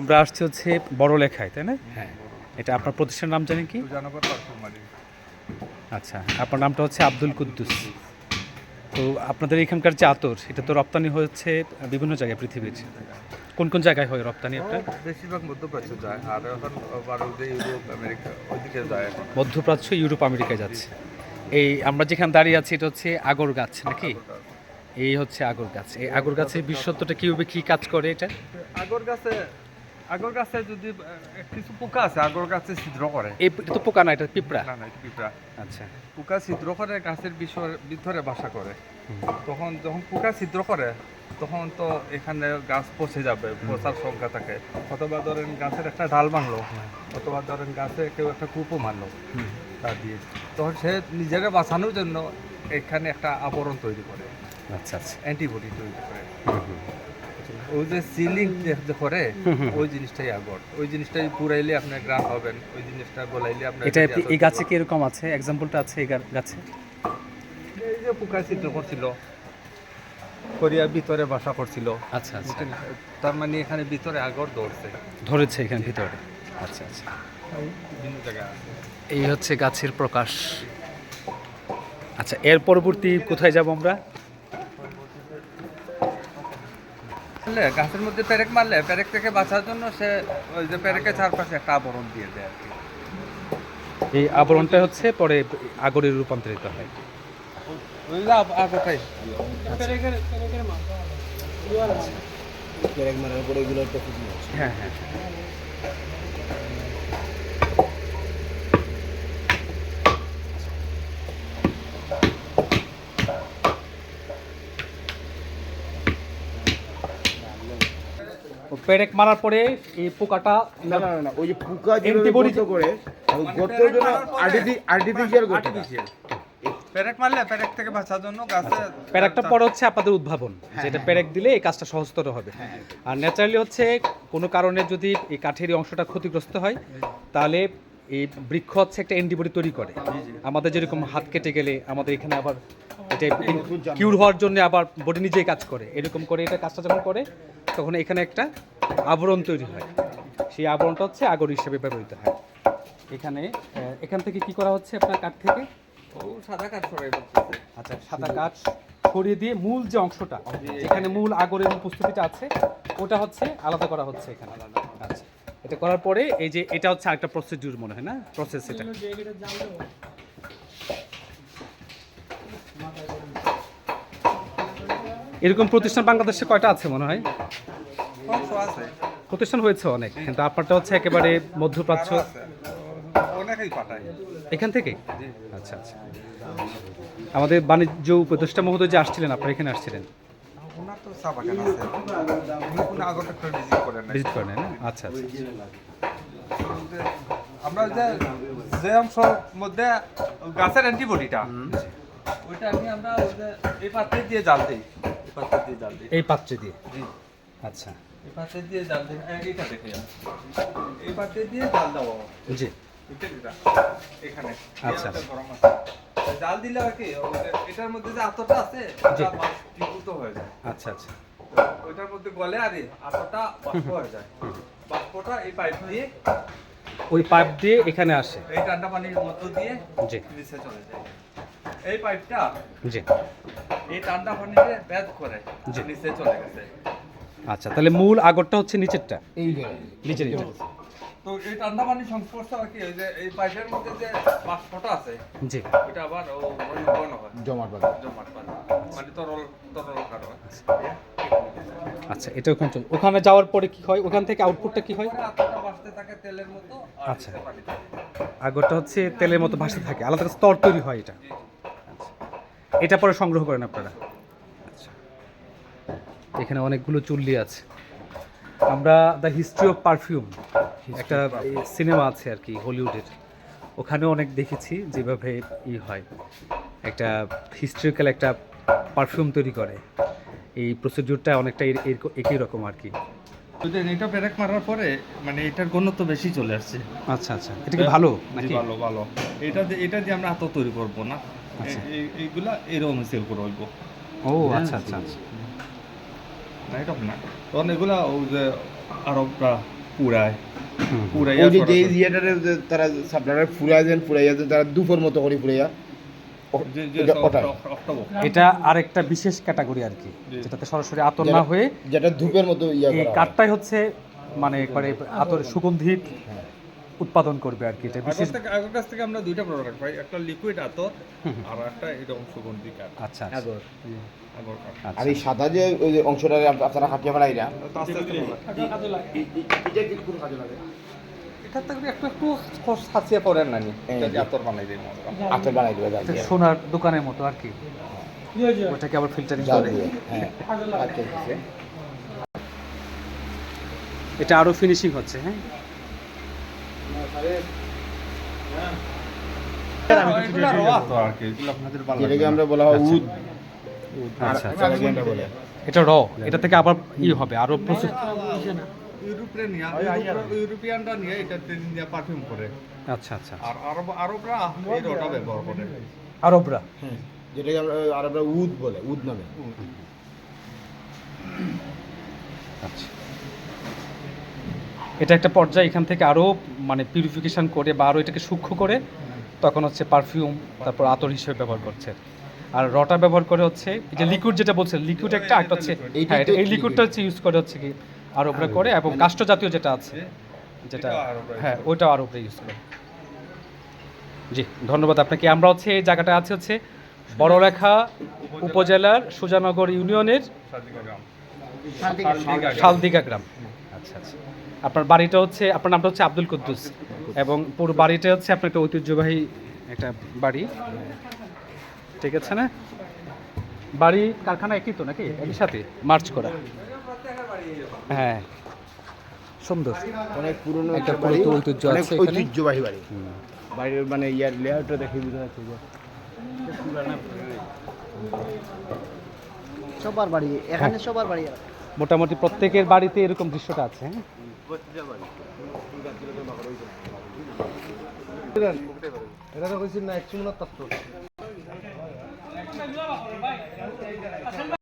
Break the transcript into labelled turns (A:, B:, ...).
A: আমরা আসছি হচ্ছে বড় লেখায় তাই না?
B: হ্যাঁ।
A: এটা আপনার প্রতিষ্ঠানের নাম জানেন কি? আচ্ছা আপনার নামটা হচ্ছে আব্দুল কুদ্দুস। তো আপনাদের এখানকার যে আতর এটা তো রপ্তানি হচ্ছে বিভিন্ন জায়গায় পৃথিবীর। কোন কোন জায়গায় হয় রপ্তানি আপনার?
B: বেশিরভাগ মধ্যপ্রাচ্য যায় আর এখন ভারতে ইউরোপ আমেরিকা ওইদিকে যায়
A: মধ্যপ্রাচ্য ইউরোপ আমেরিকায় যাচ্ছে। এই আমরা যেখানে দাঁড়িয়ে আছি এটা হচ্ছে আগর গাছ নাকি? এই হচ্ছে আগর গাছ। এই আগর গাছের বিশ্বত্বটা কীভাবে কী কাজ করে এটা?
B: আগর গাছে আগর গাছে যদি কিছু পোকা আছে আগর গাছে ছিদ্র করে।
A: এই এটা তো পোকা না এটা পিঁপড়া?
B: না না এটা পিঁপড়া।
A: আচ্ছা।
B: পোকা ছিদ্র করে গাছের বিষয়- ভিতরে বাসা করে। তখন যখন পোকা ছিদ্র করে তখন তো এখানে গাছ পচে যাবে পচার সংখ্যা থাকে। অথবা ধরেন গাছের একটা ডাল ভাঙলো অথবা ধরেন গাছে কেউ একটা কূপও মারলো তা দিয়ে। তখন সে নিজেকে বাঁচানোর জন্য এখানে একটা আবরণ তৈরি করে।
A: আচ্ছা আচ্ছা।
B: অ্যান্টিবডি তৈরি করে। ওই যে সিলিং যে করে ওই জিনিসটাই আগর ওই জিনিসটাই পুরাইলে আপনি গ্রাম হবেন ওই জিনিসটা বলাইলে আপনার
A: এটা এই গাছে কি এরকম আছে? এক্সাম্পলটা আছে এই গাছে?
B: এই যে পোকা ছিদ্র করছিল করিয়া ভিতরে বাসা করছিল।
A: আচ্ছা আচ্ছা।
B: তার মানে এখানে ভিতরে আগর দৌড়ছে
A: ধরেছে এখানে ভিতরে। আচ্ছা আচ্ছা। এই হচ্ছে গাছের প্রকাশ। আচ্ছা এর পরবর্তী কোথায় যাব আমরা?
B: মারলে গাছের মধ্যে পেরেক মারলে পেরেক থেকে বাঁচার জন্য সে ওই যে পেরেকের চারপাশে একটা আবরণ দিয়ে দেয় আর কি।
A: এই আবরণটা হচ্ছে পরে আগরে রূপান্তরিত হয়।
B: ওই মারার আগরটাই
A: হ্যাঁ হ্যাঁ। পেরেক মারার পরে এই পোকাটা
C: না না না, ওই যে পোকা গর্ত করে ওই গর্তের জন্য আর্টিফিশিয়াল গর্ত
B: পেরেক মারলে পেরেক থেকে বাঁচার জন্য গাছে
A: প্যারাকটা পরে হচ্ছে আপনাদের উদ্ভাবন যেটা প্যারেক দিলে এই কাজটা সহজতর হবে। আর ন্যাচারালি হচ্ছে কোনো কারণে যদি এই কাঠের অংশটা ক্ষতিগ্রস্ত হয় তাহলে এই বৃক্ষ হচ্ছে একটা অ্যান্টিবডি তৈরি করে। আমাদের যেরকম হাত কেটে গেলে আমাদের এখানে আবার এটা কিউর হওয়ার জন্য আবার বডি নিজেই কাজ করে। এরকম করে এটা কাজটা যখন করে তখন এখানে একটা আবরণ তৈরি হয়। সেই আবরণটা হচ্ছে আগর হিসেবে ব্যবহৃত হয়। এখানে এখান থেকে কি করা হচ্ছে আপনার কাঠ থেকে?
B: সাদা কাঠ সরাই
A: আচ্ছা সাদা কাঠ সরিয়ে দিয়ে মূল যে অংশটা এখানে। মূল আগরের উপস্থিতিটা আছে ওটা হচ্ছে আলাদা করা হচ্ছে এখানে। আচ্ছা এটা করার পরে এই যে এটা হচ্ছে আরেকটা প্রসিডিউর মনে হয় না? প্রসেস এটা। এরকম প্রতিষ্ঠান বাংলাদেশে কয়টা আছে মনে হয়? প্রতিষ্ঠান হয়েছে অনেক কিন্তু আপনারটা হচ্ছে একেবারে মধ্যপ্রাচ্য। এখান থেকে? আচ্ছা আচ্ছা। আমাদের বাণিজ্য উপদেষ্টা মহোদয় যে আসছিলেন আপনারা এখানে আসছিলেন?
B: ভিজিট করেন
A: আচ্ছা আচ্ছা।
B: আমরা যে যে অংশ মধ্যে গাছের অ্যান্টিবডিটা ওইটা নিয়ে আমরা ওই যে এই পাত্রে দিয়ে জাল দিই। পাত্রে দিয়ে জাল দিই।
A: এই পাত্রে দিয়ে?
B: জি।
A: আচ্ছা।
B: এই পাত্রে দিয়ে জাল দিই। এইটা দেখে যান। এই পাত্রে দিয়ে জাল হয়।
A: জি।
B: এখানে।
A: আচ্ছা।
B: গরম আছে। জাল দিলে হয় কি এটার মধ্যে যে আতরটা আছে হয়ে যায়।
A: আচ্ছা আচ্ছা।
B: ওইটার মধ্যে গলে আর আতরটা বাষ্প হয়ে যায়। বাষ্পটা এই পাইপ দিয়ে
A: ওই পাইপ দিয়ে এখানে আসে।
B: এই ঠান্ডা পানির মধ্য দিয়ে
A: জি।
B: নিচে চলে যায়। এই পাইপটা
A: জি।
B: এই ঠান্ডা পানিতে ব্যাদ করে
A: জি।
B: নিচে চলে গেছে।
A: আচ্ছা তাহলে মূল আগরটা হচ্ছে নিচেরটা?
C: এই
A: নিচের এটা
B: তো এই ঠান্ডা পানির সংস্পর্শ হয় কি? ওই যে এই পাইপের মধ্যে যে বাষ্পটা আছে
A: জি।
B: ওইটা আবার ও ঘন ঘন হয়।
C: জমাট বাঁধা।
B: জমাট পানি মানে তরল তরল আকার
A: আচ্ছা। এটা ওখানে চল ওখানে যাওয়ার পরে কি হয়? ওখান থেকে আউটপুটটা কি হয়?
B: পরে থাকে তেলের মতো
A: আচ্ছা।
B: পানি
A: আগরটা হচ্ছে তেলের মতো ভাসতে থাকে। আলাদা স্তর তৈরি হয় এটা।
B: জি।
A: আচ্ছা এটা পরে সংগ্রহ করেন আপনারা। আচ্ছা এখানে অনেকগুলো চুল্লি আছে। আমরা দ্য হিস্ট্রি অফ পারফিউম একটা সিনেমা আছে আর কি হলিউডের ওখানেও অনেক দেখেছি যেভাবে ই হয়। একটা হিস্ট্রিক্যাল একটা পারফিউম তৈরি করে। এই প্রসিডিউরটা অনেকটা একই রকম আর কি।
B: এটা ব্রেক মারার পরে মানে এটার ঘনত্ব বেশি চলে আসছে।
A: আচ্ছা আচ্ছা। এটা কি ভালো নাকি?
B: ভালো ভালো। এটা এটা দিয়ে আমরা আতো তৈরি করব না। এইগুলা এরকম সেল করে হইব।
A: ও আচ্ছা আচ্ছা আচ্ছা।
B: না এটা না। তখন এগুলা ওই যে আরবরা পুরায়। পুরাই
C: ওই যে যে ইয়েটারে তারা সাপ্লায়ার ফুরাই দেন ফুরাইয়া তারা দুপুর মতো করে এটা
A: আরেকটা বিশেষ ক্যাটাগরি আর কি যেটাতে সরাসরি আতর না হয়ে
C: যেটা ধূপের মতো
A: এই কাঠটাই হচ্ছে মানে একবারে আতর সুগন্ধি। উৎপাদন করবে আর কি এটা। বিশেষ
B: আগের কাছ থেকে আমরা দুইটা প্রোডাক্ট পাই একটা লিকুইড আতর আর একটা এরকম সুগন্ধি কাঠ।
A: আচ্ছা আচ্ছা।
C: আগর।
A: আচ্ছা।
C: আর এই সাদা যে ওই যে অংশটা আপ- আপনারা কাটিয়ে ফেলাইরা। এটা কি কোন কাজে লাগে?
B: এটা তো একটু একটু সাঁচিয়ে পড়েন নানি আতর বানাই দিই আমরা
C: আতর বানাই দিবে
A: সোনার দোকানের মতো আর কি। ওটাকে আবার ফিল্টারিং করে।
C: হ্যাঁ। আচ্ছা।
A: এটা আরও ফিনিশিং হচ্ছে হ্যাঁ
B: এগুলো র আতর আর কি এগুলো আপনাদের ভালো
C: যেটাকে
B: লাগবে না।
C: আমরা বলা হয় উদ।
A: আচ্ছা আচ্ছা।
C: বলে।
A: এটা র এটা থেকে আবার ই হবে আরও প্রচুর
B: ইউরোপিয়ানরা নিয়ে এটা পারফিউম করে।
A: আচ্ছা আচ্ছা।
B: আর আরব আরবরা এই রটা ব্যবহার করে।
A: আরবরা?
C: হ্যাঁ যেটাকে আমরা আর আমরা উদ বলে উদ নামে।
A: আচ্ছা। এটা একটা পর্যায়ে এখান থেকে আরও মানে পিউরিফিকেশন করে বা আরও এটাকে সূক্ষ্ম করে তখন হচ্ছে পারফিউম তারপর আতর হিসেবে ব্যবহার করছে। আর রটা ব্যবহার করে হচ্ছে এই যে লিকুইড যেটা বলছেন লিকুইড একটা একটা হচ্ছে হ্যাঁ এই লিকুইডটা হচ্ছে ইউজ করে হচ্ছে কি আরবরা করে এবং কাষ্ঠ জাতীয় যেটা আছে যেটা হ্যাঁ ওইটাও আরবরা ইউজ করে। জি ধন্যবাদ আপনাকে। আমরা হচ্ছে এই জায়গাটা আছে হচ্ছে বড়লেখা উপজেলার সুজানগর ইউনিয়নের শালদিঘা গ্রাম। আচ্ছা আচ্ছা। আপনার বাড়িটা হচ্ছে আপনার নামটা হচ্ছে আব্দুল কুদ্দুস এবং পুরো বাড়িটা হচ্ছে আপনার একটা ঐতিহ্যবাহী একটা বাড়ি। ঠিক আছে না? বাড়ি কারখানা একই তো নাকি? একই সাথে? মার্চ করা। হ্যাঁ। সুন্দর।
C: অনেক পুরনো
A: একটা ঐতিহ্য আছে
C: ঐতিহ্যবাহী বাড়ি। বাড়ির মানে ইয়ার লেআউটটা দেখে বোঝা যাচ্ছে। যে
D: সবার বাড়ি এখানে সবার বাড়ি
A: মোটামুটি প্রত্যেকের বাড়িতে এরকম দৃশ্যটা আছে হ্যাঁ?
D: এটা কৈছিল না একচুমনত তাত্ত্ব।